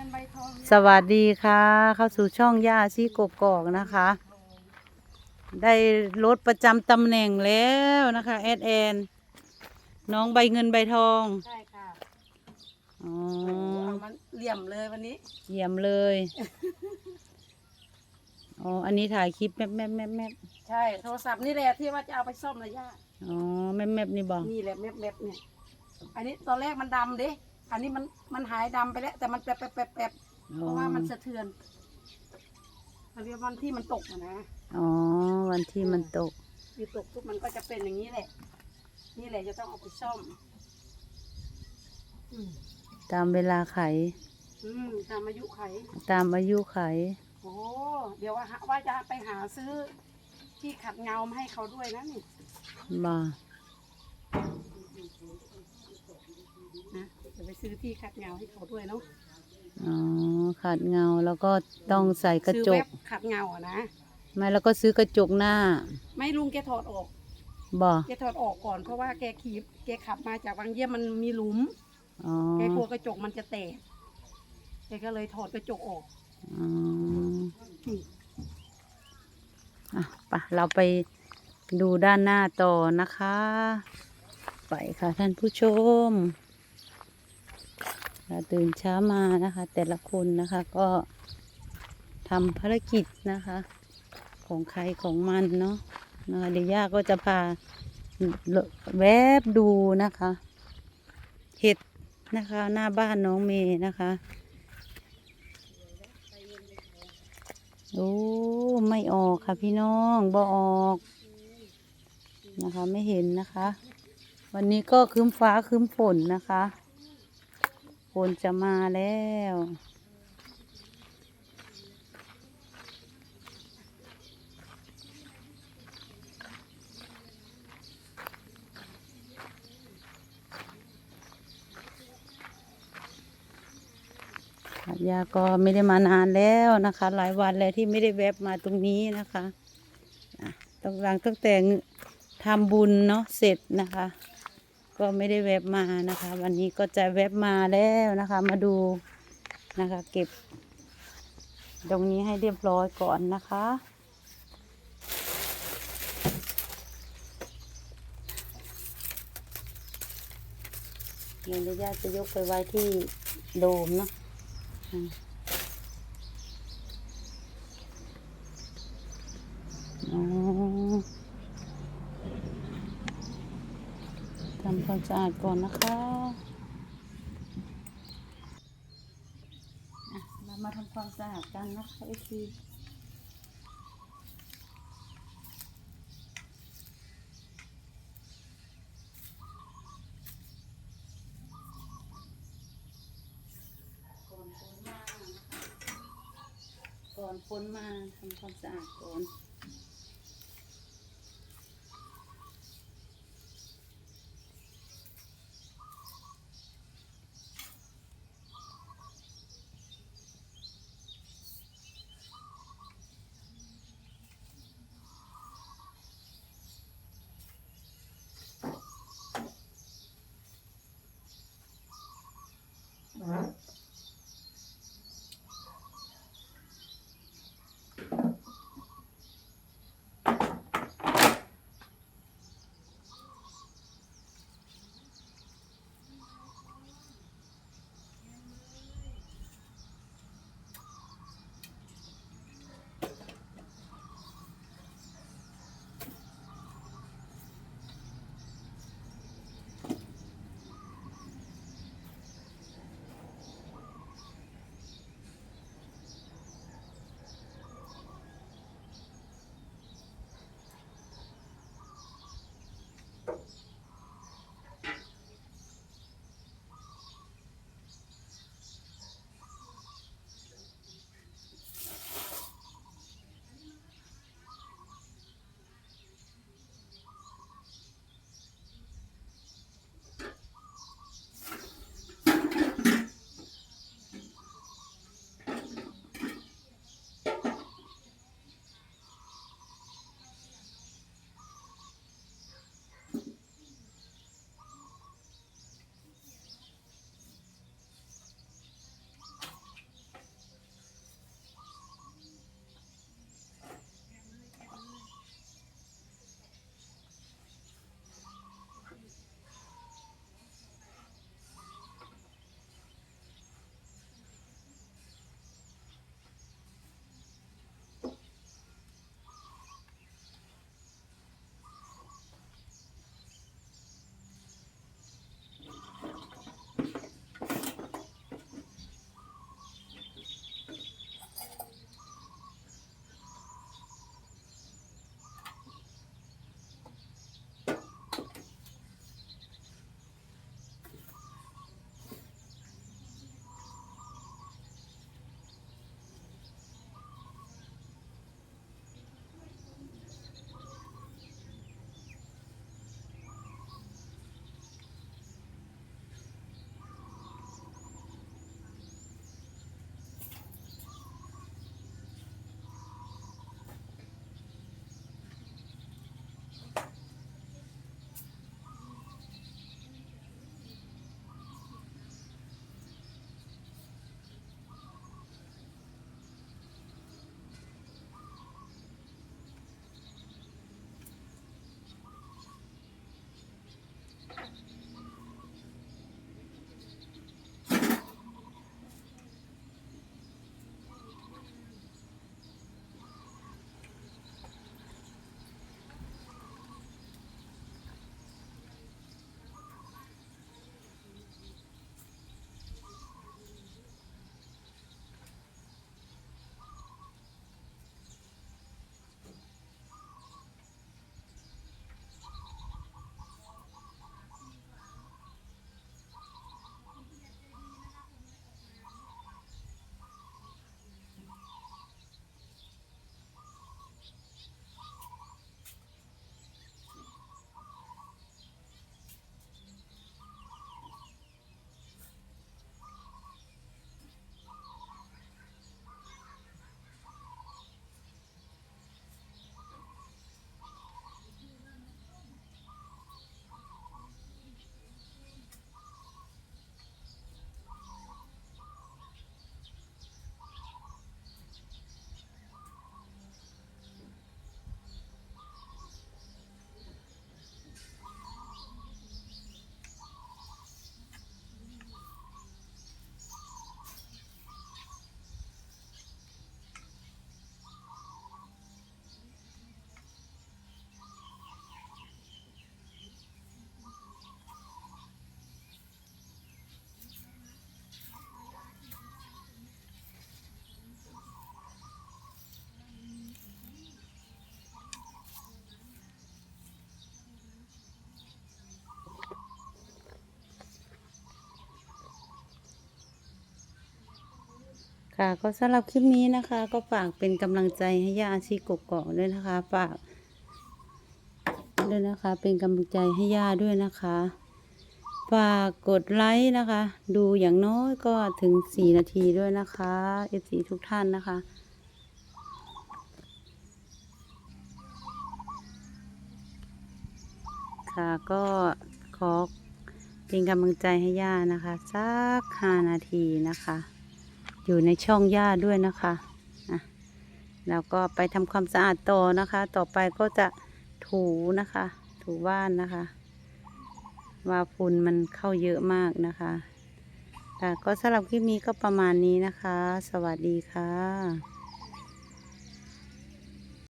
งินใบทองสวัสดีค่ะ เข้าสู่ช่องย่าซีกบกอกนะคะ ได้รถประจำตำแหน่งแล้วนะคะแอดแอนน้องใบเงินใบทองใช่ค่ะอ๋อเอามันเหลี่ยมเลยวันนี้เยี่ยมเลยอ๋ออันนี้ถ่ายคลิปแมบแมบแมบแมบใช่ โทรศัพท์นี่แหละที่ว่าจะเอาไปซ่อมระยะอ๋อแมบแมบนี่บอกนี่แหละแมบแมบเนี่ย อันนี้ตอนแรกมันดำดิ อันนี้มันมันหายดำไปแล้ว แต่มันแปบแปบแปบแปบเพราะว่ามันสะเทือนมันเรียกวันที่มันตกอะนะอ๋อ วันที่มันตก ที่ตกปุ๊บมันก็จะเป็นอย่างนี้แหละ นี่แหละจะต้องเอาไปซ่อม อืมตามเวลาไข อืมตามอายุไข ตามอายุไข โอ้เดี๋ยวว่าหาว่าจะไปหาซื้อที่ขัดเงามาให้เขาด้วยนะนี่ บ่ นะ จะไปซื้อที่ขัดเงาให้เขาด้วยเนาะอ๋อขาดเงาแล้วก็ต้องใส่กระซื้อจแว็กบขัดเงาอะนะ ไม่แล้วก็ซื้อกระจกหน้าไม่ลุงแกถอดออก บ่แกถอดออกก่อนเพราะว่าแกขี่แกขับมาจากวังเยี่ยมมันมีหลุม อ๋อแกกลัวกระจกมันจะแตก แกก็เลยถอดกระจกออกอ๋ออืมอะไปะเราไปดูด้านหน้าต่อนะคะ ไปค่ะท่านผู้ชมเรา ตื่นเช้ามานะคะ แต่ละคนนะคะก็ทำภารกิจนะคะ ของใครของมันเนาะนะคะเดี๋ยวย่าก็จะพาแวบดูนะคะ เห็ดนะคะหน้าบ้านน้องเมย์นะคะโอ้ไม่ออกค่ะพี่น้องบ่ออกนะคะ ไม่เห็นนะคะ วันนี้ก็คืมฟ้าคืมฝนนะคะ ฝนจะมาแล้ว ยาก็ไม่ได้มานานแล้วนะคะ หลายวันแล้วที่ไม่ได้แวบมาตรงนี้นะคะต้องหลังตั้งแต่ทำบุญเนาะเสร็จนะคะ ก็ไม่ได้แวบมานะคะ วันนี้ก็จะแวบมาแล้วนะคะ มาดูนะคะ เก็บ ตรงนี้ให้เรียบร้อยก่อนนะคะ เดี๋ยวย่าจะยกไปไว้ที่โดมเนาะ อืมอ๋อทำ ความสะอาดก่อนนะคะเรามาทำความสะอาดกันนะคะไอซีก่อนพ้นมาทำความสะอาดก่อน อ ค่ะ ก็สำหรับคลิปนี้นะคะ ก็ฝากเป็นกำลังใจให้ย่าอาชีกกอกด้วยนะคะ ฝากด้วยนะคะ เป็นกำลังใจให้ย่าด้วยนะคะ ฝากกดไลค์นะคะ ดูอย่างน้อยก็ถึงสี่นาทีด้วยนะคะเอฟซีทุกท่านนะคะค่ะก็ขอเป็นกำลังใจให้ย่านะคะ สักห้านาทีนะคะ อยู่ในช่องย่าด้วยนะคะอะแล้วก็ไปทำความสะอาดต่อนะคะ ต่อไปก็จะถูนะคะ ถูบ้านนะคะ ว่าฝุ่นมันเข้าเยอะมากนะคะแต่ก็สำหรับคลิปนี้ก็ประมาณนี้นะคะ สวัสดีค่ะ